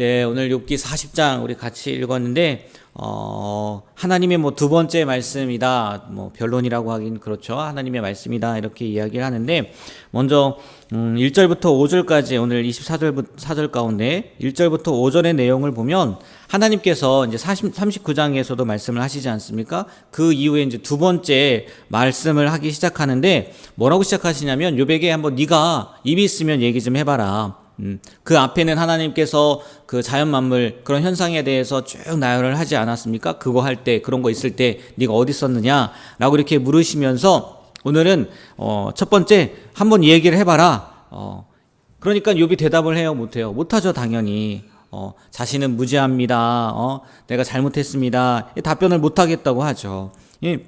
네, 오늘 욥기 40장 우리 같이 읽었는데 어, 하나님의 뭐 두 번째 말씀이다. 뭐 변론이라고 하긴 그렇죠. 하나님의 말씀이다. 이렇게 이야기를 하는데 먼저 음, 1절부터 5절까지 오늘 24절 4절 가운데 1절부터 5절의 내용을 보면 하나님께서 이제 40, 39장에서도 말씀을 하시지 않습니까? 그 이후에 이제 두 번째 말씀을 하기 시작하는데 뭐라고 시작하시냐면 요백에 한번 네가 입이 있으면 얘기 좀 해봐라. 음, 그 앞에는 하나님께서 그 자연 만물 그런 현상에 대해서 쭉 나열을 하지 않았습니까? 그거 할 때 그런 거 있을 때 네가 어디 있었느냐라고 이렇게 물으시면서 오늘은 어, 첫 번째 한번 얘기를 해봐라. 어, 그러니까 욥이 대답을 해요, 못해요? 못하죠, 당연히. 어, 자신은 무죄합니다. 어, 내가 잘못했습니다. 이 답변을 못하겠다고 하죠. 이,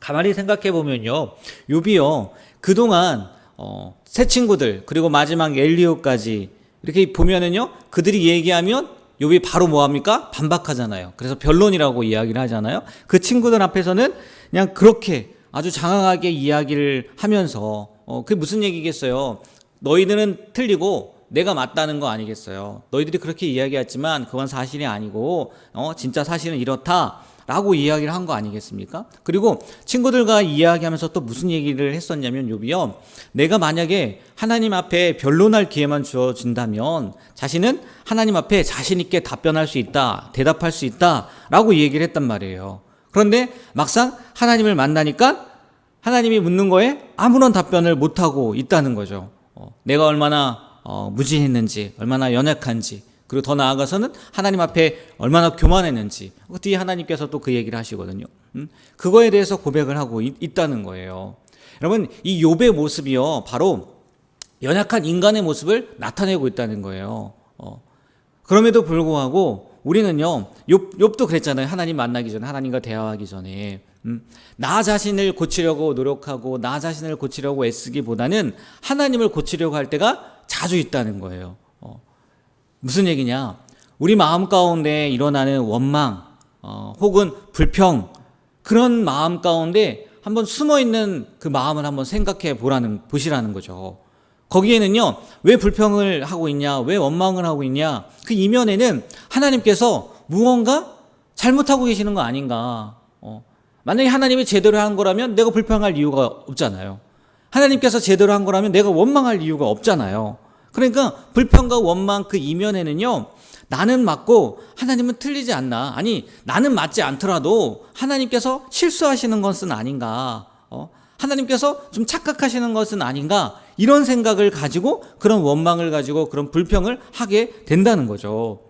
가만히 생각해 보면요, 욥이요 그동안 어, 새 친구들 그리고 마지막 엘리오까지 이렇게 보면은요 그들이 얘기하면 욥이 바로 뭐 합니까 반박하잖아요. 그래서 변론이라고 이야기를 하잖아요. 그 친구들 앞에서는 그냥 그렇게 아주 장황하게 이야기를 하면서 어, 그게 무슨 얘기겠어요? 너희들은 틀리고 내가 맞다는 거 아니겠어요? 너희들이 그렇게 이야기했지만 그건 사실이 아니고 어, 진짜 사실은 이렇다. 라고 이야기를 한 거 아니겠습니까? 그리고 친구들과 이야기하면서 또 무슨 얘기를 했었냐면 요비요. 내가 만약에 하나님 앞에 변론할 기회만 주어진다면 자신은 하나님 앞에 자신 있게 답변할 수 있다. 대답할 수 있다. 라고 얘기를 했단 말이에요. 그런데 막상 하나님을 만나니까 하나님이 묻는 거에 아무런 답변을 못 하고 있다는 거죠. 어, 내가 얼마나 어, 무지했는지, 얼마나 연약한지, 그리고 더 나아가서는 하나님 앞에 얼마나 교만했는지 그 뒤에 하나님께서 또 그 얘기를 하시거든요. 음? 그거에 대해서 고백을 하고 있, 다는 거예요. 여러분 이 욥의 모습이요 바로 연약한 인간의 모습을 나타내고 있다는 거예요. 어. 그럼에도 불구하고 우리는요 욥, 욥도 그랬잖아요. 하나님 만나기 전에 하나님과 대화하기 전에 음, 나 자신을 고치려고 노력하고 나 자신을 고치려고 애쓰기보다는 하나님을 고치려고 할 때가 자주 있다는 거예요. 어. 무슨 얘기냐? 우리 마음 가운데 일어나는 원망, 어, 혹은 불평, 그런 마음 가운데 한번 숨어 있는 그 마음을 한번 생각해 보라는, 보시라는 거죠. 거기에는요, 왜 불평을 하고 있냐, 왜 원망을 하고 있냐, 그 이면에는 하나님께서 무언가 잘못하고 계시는 거 아닌가. 어, 만약에 하나님이 제대로 한 거라면 내가 불평할 이유가 없잖아요. 하나님께서 제대로 한 거라면 내가 원망할 이유가 없잖아요. 그러니까 불평과 원망 그 이면에는요, 나는 맞고 하나님은 틀리지 않나. 아니, 나는 맞지 않더라도 하나님께서 실수하시는 것은 아닌가. 어? 하나님께서 좀 착각하시는 것은 아닌가. 이런 생각을 가지고 그런 원망을 가지고 그런 불평을 하게 된다는 거죠.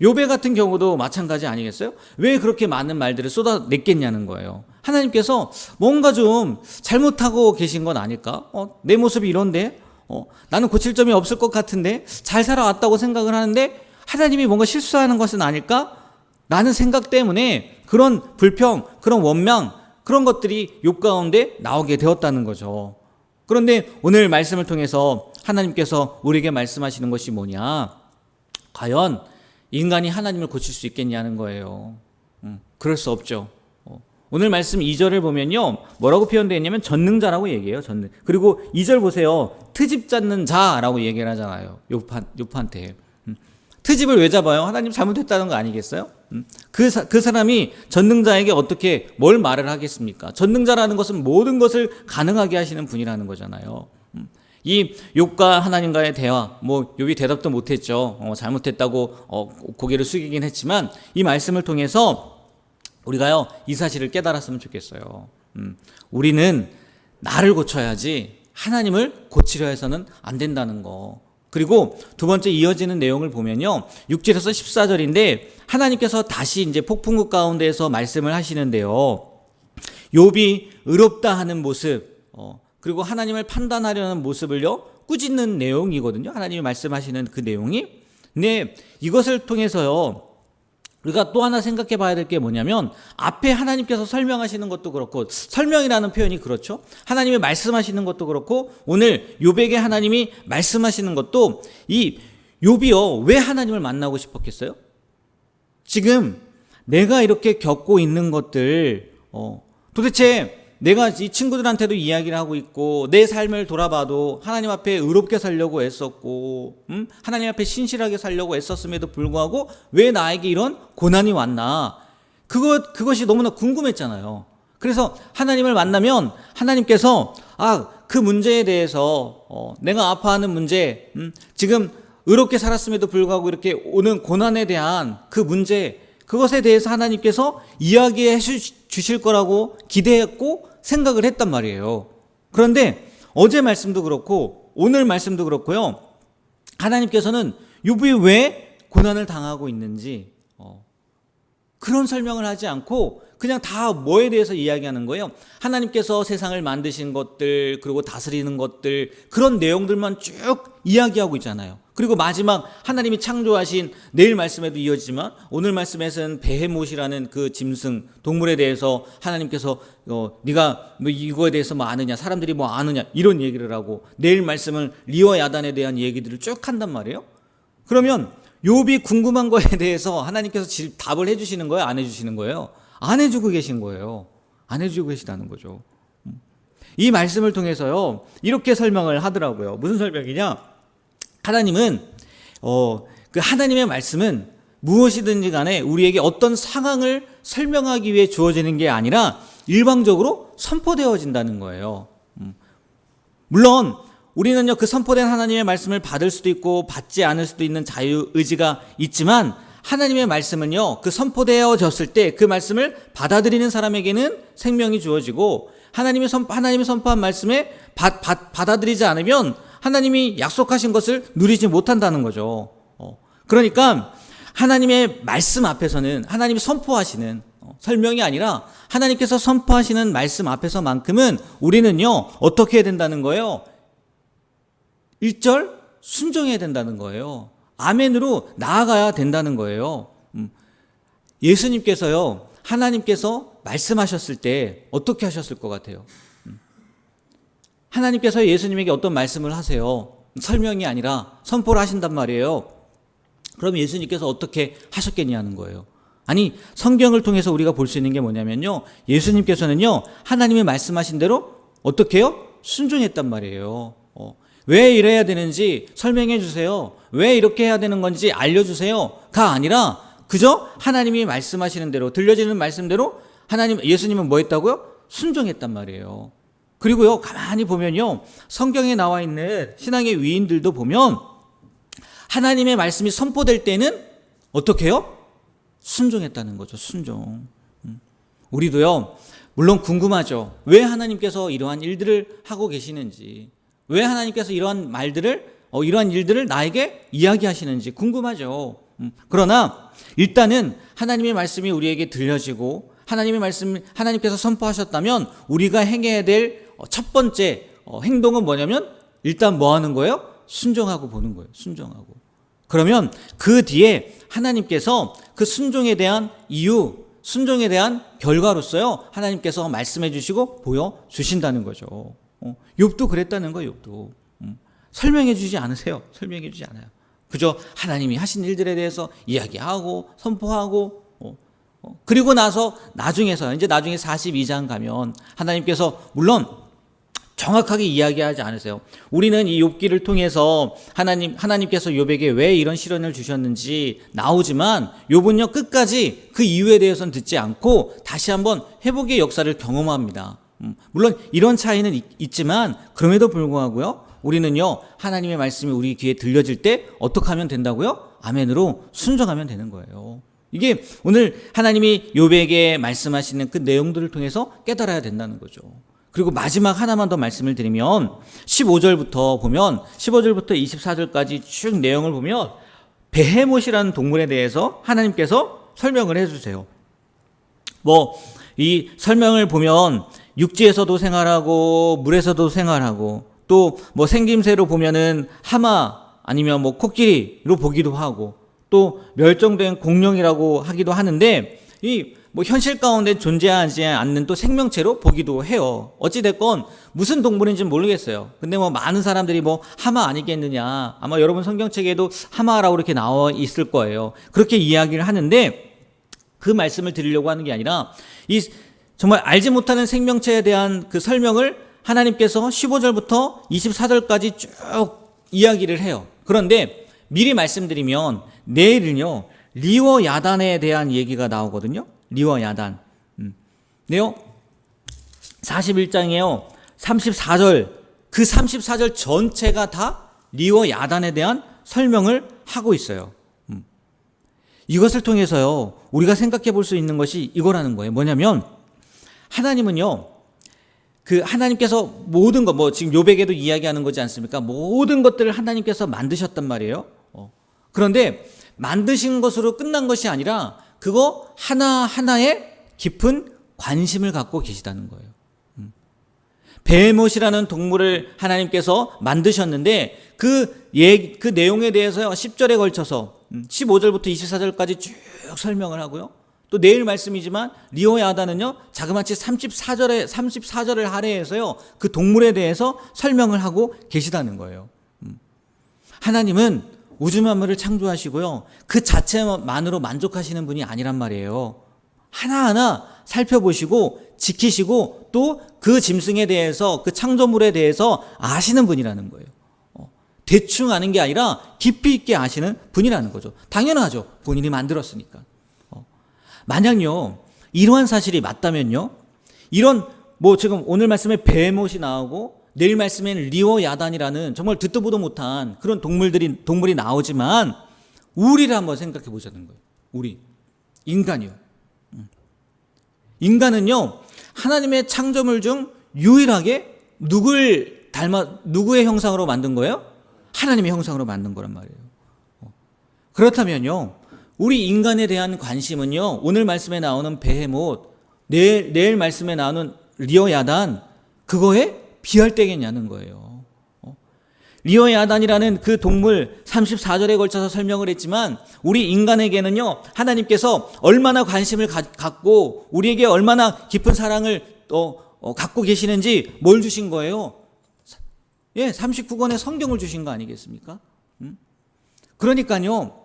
요배 같은 경우도 마찬가지 아니겠어요? 왜 그렇게 많은 말들을 쏟아냈겠냐는 거예요. 하나님께서 뭔가 좀 잘못하고 계신 건 아닐까? 어, 내 모습이 이런데? 어, 나는 고칠 점이 없을 것 같은데? 잘 살아왔다고 생각을 하는데? 하나님이 뭔가 실수하는 것은 아닐까? 라는 생각 때문에 그런 불평, 그런 원망, 그런 것들이 욕 가운데 나오게 되었다는 거죠. 그런데 오늘 말씀을 통해서 하나님께서 우리에게 말씀하시는 것이 뭐냐? 과연 인간이 하나님을 고칠 수 있겠냐는 거예요. 음, 그럴 수 없죠. 어, 오늘 말씀 2절을 보면요. 뭐라고 표현되어 있냐면 전능자라고 얘기해요. 전능. 그리고 2절 보세요. 트집 잡는 자라고 얘기를 하잖아요. 요판, 요판테. 음, 트집을 왜 잡아요? 하나님 잘못했다는 거 아니겠어요? 음, 그, 사, 그 사람이 전능자에게 어떻게 뭘 말을 하겠습니까? 전능자라는 것은 모든 것을 가능하게 하시는 분이라는 거잖아요. 음, 이 욥과 하나님과의 대화, 뭐 욥이 대답도 못했죠. 어, 잘못했다고 어, 고개를 숙이긴 했지만 이 말씀을 통해서 우리가요 이 사실을 깨달았으면 좋겠어요. 음, 우리는 나를 고쳐야지 하나님을 고치려 해서는 안 된다는 거. 그리고 두 번째 이어지는 내용을 보면요. 6절에서 14절인데 하나님께서 다시 이제 폭풍국 가운데에서 말씀을 하시는데요. 욥이 의롭다 하는 모습, 어, 그리고 하나님을 판단하려는 모습을요, 꾸짖는 내용이거든요. 하나님이 말씀하시는 그 내용이. 근데 이것을 통해서요, 우리가 또 하나 생각해 봐야 될 게 뭐냐면 앞에 하나님께서 설명하시는 것도 그렇고 설명이라는 표현이 그렇죠. 하나님이 말씀하시는 것도 그렇고 오늘 요백에 하나님이 말씀하시는 것도 이 요비요 왜 하나님을 만나고 싶었겠어요? 지금 내가 이렇게 겪고 있는 것들 어, 도대체 내가 이 친구들한테도 이야기를 하고 있고 내 삶을 돌아봐도 하나님 앞에 의롭게 살려고 애썼고 음? 하나님 앞에 신실하게 살려고 애썼음에도 불구하고 왜 나에게 이런 고난이 왔나? 그것 그것이 너무나 궁금했잖아요. 그래서 하나님을 만나면 하나님께서 아 그 문제에 대해서 어, 내가 아파하는 문제 음, 지금 의롭게 살았음에도 불구하고 이렇게 오는 고난에 대한 그 문제 그것에 대해서 하나님께서 이야기해 주- 주실 거라고 기대했고 생각을 했단 말이에요. 그런데 어제 말씀도 그렇고 오늘 말씀도 그렇고요. 하나님께서는 욥이 왜 고난을 당하고 있는지 어, 그런 설명을 하지 않고 그냥 다 뭐에 대해서 이야기하는 거예요. 하나님께서 세상을 만드신 것들 그리고 다스리는 것들 그런 내용들만 쭉 이야기하고 있잖아요. 그리고 마지막 하나님이 창조하신 내일 말씀에도 이어지지만 오늘 말씀에서는 베헤못이라는 그 짐승 동물에 대해서 하나님께서 어 네가 뭐 이거에 대해서 뭐 아느냐 사람들이 뭐 아느냐 이런 얘기를 하고 내일 말씀은 리와 야단에 대한 얘기들을 쭉 한단 말이에요. 그러면 욥이 궁금한 거에 대해서 하나님께서 질- 답을 해주시는 거예요? 안 해주시는 거예요? 안 해주고 계신 거예요. 안 해주고 계시다는 거죠. 음. 이 말씀을 통해서요 이렇게 설명을 하더라고요. 무슨 설명이냐? 하나님은 어 그 하나님의 말씀은 무엇이든지 간에 우리에게 어떤 상황을 설명하기 위해 주어지는 게 아니라 일방적으로 선포되어진다는 거예요. 음. 물론 우리는요 그 선포된 하나님의 말씀을 받을 수도 있고 받지 않을 수도 있는 자유 의지가 있지만 하나님의 말씀은요 그 선포되어졌을 때 그 말씀을 받아들이는 사람에게는 생명이 주어지고 하나님의 선 하나님의 선포한 말씀에 받, 받, 받아들이지 않으면 하나님이 약속하신 것을 누리지 못한다는 거죠. 어, 그러니까 하나님의 말씀 앞에서는 하나님이 선포하시는 어, 설명이 아니라 하나님께서 선포하시는 말씀 앞에서만큼은 우리는요 어떻게 해야 된다는 거예요? 1절 순종해야 된다는 거예요. 아멘으로 나아가야 된다는 거예요. 음. 예수님께서요, 하나님께서 말씀하셨을 때 어떻게 하셨을 것 같아요? 음. 하나님께서 예수님에게 어떤 말씀을 하세요? 설명이 아니라 선포를 하신단 말이에요. 그럼 예수님께서 어떻게 하셨겠냐는 거예요. 아니, 성경을 통해서 우리가 볼 수 있는 게 뭐냐면요. 예수님께서는요, 하나님의 말씀하신 대로 어떻게 해요? 순종했단 말이에요. 어, 왜 이래야 되는지 설명해 주세요. 왜 이렇게 해야 되는 건지 알려주세요. 가 아니라 그저 하나님이 말씀하시는 대로 들려지는 말씀대로 하나님 예수님은 뭐 했다고요? 순종했단 말이에요. 그리고요 가만히 보면요 성경에 나와 있는 신앙의 위인들도 보면 하나님의 말씀이 선포될 때는 어떻게 해요? 순종했다는 거죠. 순종. 음. 우리도요 물론 궁금하죠. 왜 하나님께서 이러한 일들을 하고 계시는지 왜 하나님께서 이러한 말들을 어, 이러한 일들을 나에게 이야기하시는지 궁금하죠. 음, 그러나 일단은 하나님의 말씀이 우리에게 들려지고 하나님의 말씀 하나님께서 선포하셨다면 우리가 행해야 될첫 번째 어, 행동은 뭐냐면 일단 뭐 하는 거예요? 순종하고 보는 거예요. 순종하고. 그러면 그 뒤에 하나님께서 그 순종에 대한 이유, 순종에 대한 결과로서요 하나님께서 말씀해 주시고 보여 주신다는 거죠. 어, 욥도 그랬다는 거예요. 욥도 음, 설명해 주지 않으세요. 설명해 주지 않아요. 그저 하나님이 하신 일들에 대해서 이야기하고 선포하고 어, 어, 그리고 나서 나중에서 이제 나중에 42장 가면 하나님께서 물론 정확하게 이야기하지 않으세요. 우리는 이 욥기를 통해서 하나님 하나님께서 욥에게 왜 이런 시련을 주셨는지 나오지만 욥은요 끝까지 그 이유에 대해서는 듣지 않고 다시 한번 회복의 역사를 경험합니다. 음, 물론 이런 차이는 있, 있지만 그럼에도 불구하고요 우리는요 하나님의 말씀이 우리 귀에 들려질 때 어떻게 하면 된다고요? 아멘으로 순종하면 되는 거예요. 이게 오늘 하나님이 욥에게 말씀하시는 그 내용들을 통해서 깨달아야 된다는 거죠. 그리고 마지막 하나만 더 말씀을 드리면 15절부터 보면 15절부터 24절까지 쭉 내용을 보면 베헤못이라는 동물에 대해서 하나님께서 설명을 해 주세요. 뭐 이 설명을 보면 육지에서도 생활하고 물에서도 생활하고 또 뭐 생김새로 보면은 하마 아니면 뭐 코끼리로 보기도 하고 또 멸종된 공룡이라고 하기도 하는데 이 뭐 현실 가운데 존재하지 않는 또 생명체로 보기도 해요. 어찌 됐건 무슨 동물인지 는 모르겠어요. 근데 뭐 많은 사람들이 뭐 하마 아니겠느냐. 아마 여러분 성경책에도 하마라고 이렇게 나와 있을 거예요. 그렇게 이야기를 하는데 그 말씀을 드리려고 하는 게 아니라 이 정말 알지 못하는 생명체에 대한 그 설명을 하나님께서 15절부터 24절까지 쭉 이야기를 해요. 그런데 미리 말씀드리면 내일은요 리워 야단에 대한 얘기가 나오거든요. 리워 야단. 음. 네요. 41장에요. 34절 그 34절 전체가 다 리워 야단에 대한 설명을 하고 있어요. 음. 이것을 통해서요. 우리가 생각해 볼 수 있는 것이 이거라는 거예요. 뭐냐면 하나님은요. 그 하나님께서 모든 것 뭐 지금 요백에도 이야기하는 거지 않습니까? 모든 것들을 하나님께서 만드셨단 말이에요. 어. 그런데 만드신 것으로 끝난 것이 아니라 그거 하나 하나에 깊은 관심을 갖고 계시다는 거예요. 음. 베모시라는 동물을 하나님께서 만드셨는데 그, 예, 그 내용에 대해서 10절에 걸쳐서 15절부터 24절까지 쭉 설명을 하고요. 또 내일 말씀이지만 리오 야다는요 자그마치 34절에 34절을 할애해서요 그 동물에 대해서 설명을 하고 계시다는 거예요. 음. 하나님은 우주 만물을 창조하시고요 그 자체만으로 만족하시는 분이 아니란 말이에요. 하나하나 살펴보시고 지키시고 또 그 짐승에 대해서 그 창조물에 대해서 아시는 분이라는 거예요. 어, 대충 아는 게 아니라 깊이 있게 아시는 분이라는 거죠. 당연하죠. 본인이 만들었으니까. 만약요, 이러한 사실이 맞다면요, 이런, 뭐 지금 오늘 말씀에 베못이 나오고, 내일 말씀에는 리워 야단이라는 정말 듣도 보도 못한 그런 동물들이, 동물이 나오지만, 우리를 한번 생각해 보자는 거예요. 우리. 인간이요. 음. 인간은요, 하나님의 창조물 중 유일하게 누굴 닮아, 누구의 형상으로 만든 거예요? 하나님의 형상으로 만든 거란 말이에요. 어. 그렇다면요, 우리 인간에 대한 관심은요, 오늘 말씀에 나오는 베헤못, 내일, 내일 말씀에 나오는 리어 야단, 그거에 비할 때겠냐는 거예요. 어? 리어 야단이라는 그 동물 34절에 걸쳐서 설명을 했지만, 우리 인간에게는요, 하나님께서 얼마나 관심을 가, 갖고, 우리에게 얼마나 깊은 사랑을 어, 어, 갖고 계시는지 뭘 주신 거예요? 예, 39권의 성경을 주신 거 아니겠습니까? 음? 그러니까요,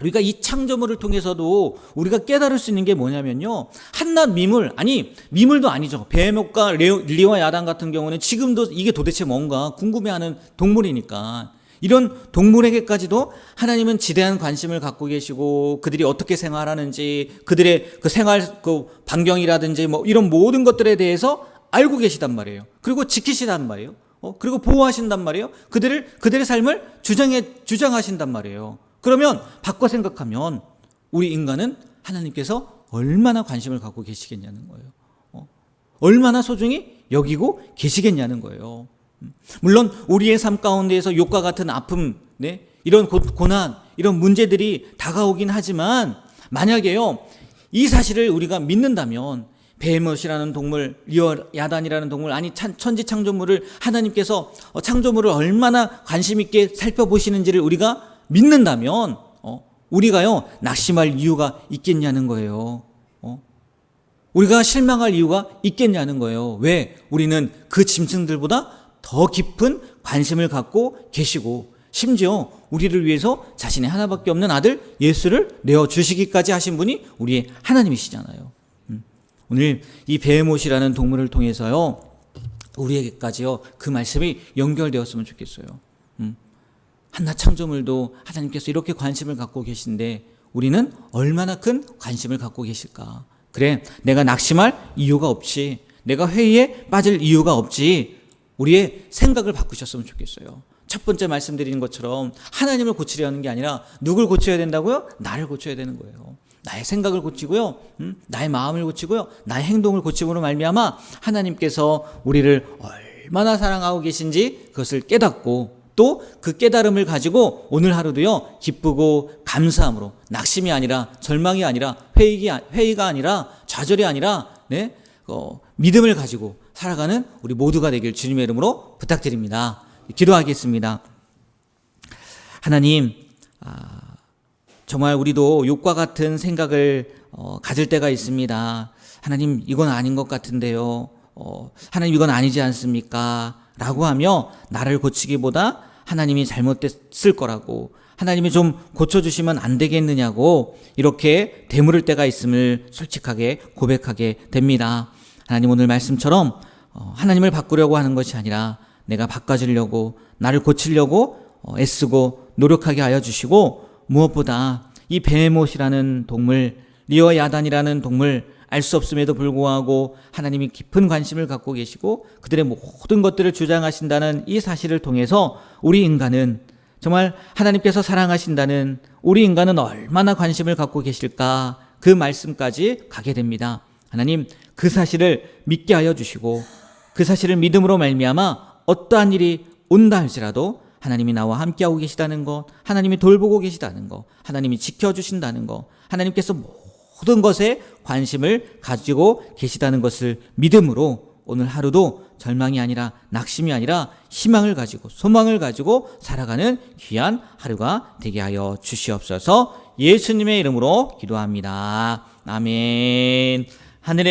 우리가 이 창조물을 통해서도 우리가 깨달을 수 있는 게 뭐냐면요. 한낱 미물, 아니, 미물도 아니죠. 뱀목과 리와 야단 같은 경우는 지금도 이게 도대체 뭔가 궁금해하는 동물이니까. 이런 동물에게까지도 하나님은 지대한 관심을 갖고 계시고 그들이 어떻게 생활하는지 그들의 그 생활 그 반경이라든지 뭐 이런 모든 것들에 대해서 알고 계시단 말이에요. 그리고 지키시단 말이에요. 어, 그리고 보호하신단 말이에요. 그들을 그들의 삶을 주장해 주장하신단 말이에요. 그러면 바꿔 생각하면 우리 인간은 하나님께서 얼마나 관심을 갖고 계시겠냐는 거예요. 어? 얼마나 소중히 여기고 계시겠냐는 거예요. 음. 물론 우리의 삶 가운데에서 욕과 같은 아픔, 네? 이런 고난, 이런 문제들이 다가오긴 하지만 만약에요 이 사실을 우리가 믿는다면 베헤못이라는 동물, 리어 야단이라는 동물, 아니 천지 창조물을 하나님께서 어, 창조물을 얼마나 관심 있게 살펴보시는지를 우리가 믿는다면 어, 우리가요 낙심할 이유가 있겠냐는 거예요. 어? 우리가 실망할 이유가 있겠냐는 거예요. 왜? 우리는 그 짐승들보다 더 깊은 관심을 갖고 계시고 심지어 우리를 위해서 자신의 하나밖에 없는 아들 예수를 내어 주시기까지 하신 분이 우리의 하나님이시잖아요. 음. 오늘 이 베헤못이라는 동물을 통해서요 우리에게까지요 그 말씀이 연결되었으면 좋겠어요. 음. 한낱 창조물도 하나님께서 이렇게 관심을 갖고 계신데 우리는 얼마나 큰 관심을 갖고 계실까? 그래, 내가 낙심할 이유가 없지. 내가 회의에 빠질 이유가 없지. 우리의 생각을 바꾸셨으면 좋겠어요. 첫 번째 말씀드리는 것처럼 하나님을 고치려는 게 아니라 누굴 고쳐야 된다고요? 나를 고쳐야 되는 거예요. 나의 생각을 고치고요, 음? 나의 마음을 고치고요, 나의 행동을 고침으로 말미암아 하나님께서 우리를 얼마나 사랑하고 계신지 그것을 깨닫고 또 그 깨달음을 가지고 오늘 하루도요, 기쁘고 감사함으로 낙심이 아니라 절망이 아니라 회의가, 회의가 아니라 좌절이 아니라 네, 어, 믿음을 가지고 살아가는 우리 모두가 되길 주님의 이름으로 부탁드립니다. 기도하겠습니다. 하나님, 아, 정말 우리도 욕과 같은 생각을 어, 가질 때가 있습니다. 하나님, 이건 아닌 것 같은데요. 어, 하나님, 이건 아니지 않습니까? 라고 하며 나를 고치기보다 하나님이 잘못됐을 거라고 하나님이 좀 고쳐주시면 안 되겠느냐고 이렇게 되물을 때가 있음을 솔직하게 고백하게 됩니다. 하나님 오늘 말씀처럼 어, 하나님을 바꾸려고 하는 것이 아니라 내가 바꿔주려고 나를 고치려고 어, 애쓰고 노력하게 하여 주시고 무엇보다 이 베모시라는 동물 리어 야단이라는 동물 알 수 없음에도 불구하고 하나님이 깊은 관심을 갖고 계시고 그들의 모든 것들을 주장하신다는 이 사실을 통해서 우리 인간은 정말 하나님께서 사랑하신다는 우리 인간은 얼마나 관심을 갖고 계실까 그 말씀까지 가게 됩니다. 하나님 그 사실을 믿게 하여 주시고 그 사실을 믿음으로 말미암아 어떠한 일이 온다 할지라도 하나님이 나와 함께하고 계시다는 것, 하나님이 돌보고 계시다는 것, 하나님이 지켜주신다는 것, 하나님께서 모든 것에 관심을 가지고 계시다는 것을 믿음으로 오늘 하루도 절망이 아니라 낙심이 아니라 희망을 가지고 소망을 가지고 살아가는 귀한 하루가 되게 하여 주시옵소서 예수님의 이름으로 기도합니다. 아멘. 하늘의